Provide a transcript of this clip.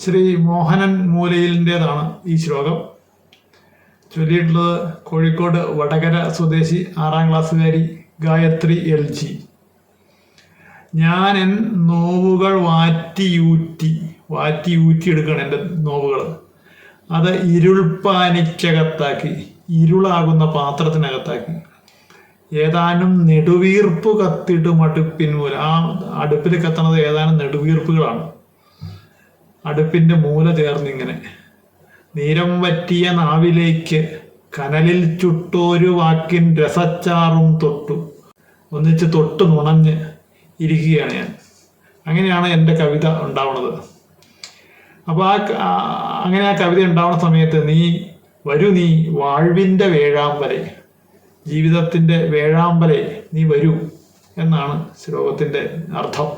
ശ്രീ മോഹനൻ മൂലയിലിന്റെതാണ് ഈ ശ്ലോകം. ചൊല്ലിയിട്ടുള്ളത് കോഴിക്കോട് വടകര സ്വദേശി ആറാം ക്ലാസ്സുകാരി ഗായത്രി എൽ ജി ഞാൻ എൻ നോവുകൾ വാറ്റിയൂറ്റി വാറ്റിയൂറ്റി എടുക്കണം എന്റെ നോവുകൾ. അത് ഇരുൾപ്പാനിക്കകത്താക്കി ഇരുളാകുന്ന പാത്രത്തിനകത്താക്കി. ഏതാനും നെടുവീർപ്പ് കത്തിട്ട് മടുപ്പിൻ മൂല. ആ അടുപ്പിൽ കത്തണത് ഏതാനും നെടുവീർപ്പുകളാണ്. അടുപ്പിന്റെ മൂല ചേർന്നിങ്ങനെ. നീരം വറ്റിയ നാവിലേക്ക് കനലിൽ ചുട്ടോരു വാക്കിൻ രസച്ചാറും തൊട്ടു. ഒന്നിച്ച് തൊട്ട് നുണഞ്ഞ് ഇരിക്കുകയാണ് ഞാൻ. അങ്ങനെയാണ് എന്റെ കവിത ഉണ്ടാവുന്നത് അപ്പോൾ ആ അങ്ങനെ ആ കവിത ഉണ്ടാവുന്ന സമയത്ത് നീ വരൂ നീ വാഴ്വിന്റെ വേഴാമ്പലെ ജീവിതത്തിന്റെ വേഴാമ്പലെ നീ വരൂ എന്നാണ് ശ്ലോകത്തിന്റെ അർത്ഥം.